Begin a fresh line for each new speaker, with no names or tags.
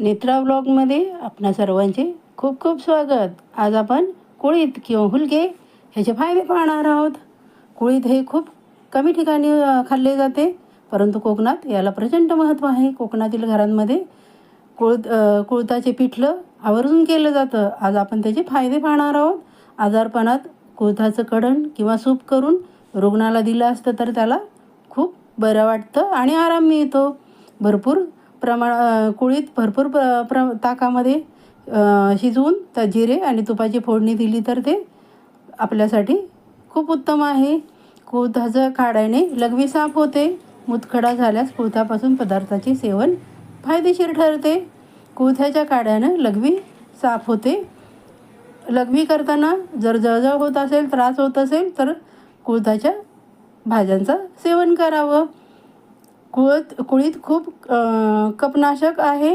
नेत्रा ब्लॉगमध्ये आपणा सर्वांचे खूप खूप स्वागत. आज आपण कुळीत किंवा हुलगे ह्याचे फायदे पाहणार आहोत. कुळीत हे खूप कमी ठिकाणी खाल्ले जाते परंतु कोकणात याला प्रचंड महत्त्व आहे. कोकणातील घरांमध्ये कुळत कुळताचे कुळथाचे पिठलं आवर्जून केलं जातं. आज आपण त्याचे फायदे पाहणार आहोत. आजारपणात कुळथाचं कडण किंवा सूप करून रुग्णाला दिलं असतं तर त्याला खूप बरं वाटतं आणि आराम मिळतो. भरपूर प्रमाण कुळीत भरपूर प्र प्र ताकामध्ये शिजवून त्या जिरे आणि तुपाची फोडणी दिली तर ते आपल्यासाठी खूप उत्तम आहे. कुळथाचं काढ्याने लघवी साफ होते. मुतखडा झाल्यास कुळथापासून पदार्थाचे सेवन फायदेशीर ठरते. कुळथ्याच्या काढ्यानं लघवी साफ होते. लघवी करताना जर जळजळ होत असेल त्रास होत असेल तर कुळथाच्या भाज्यांचं सेवन करावं. कुळत कुळीत खूप कपनाशक आहे.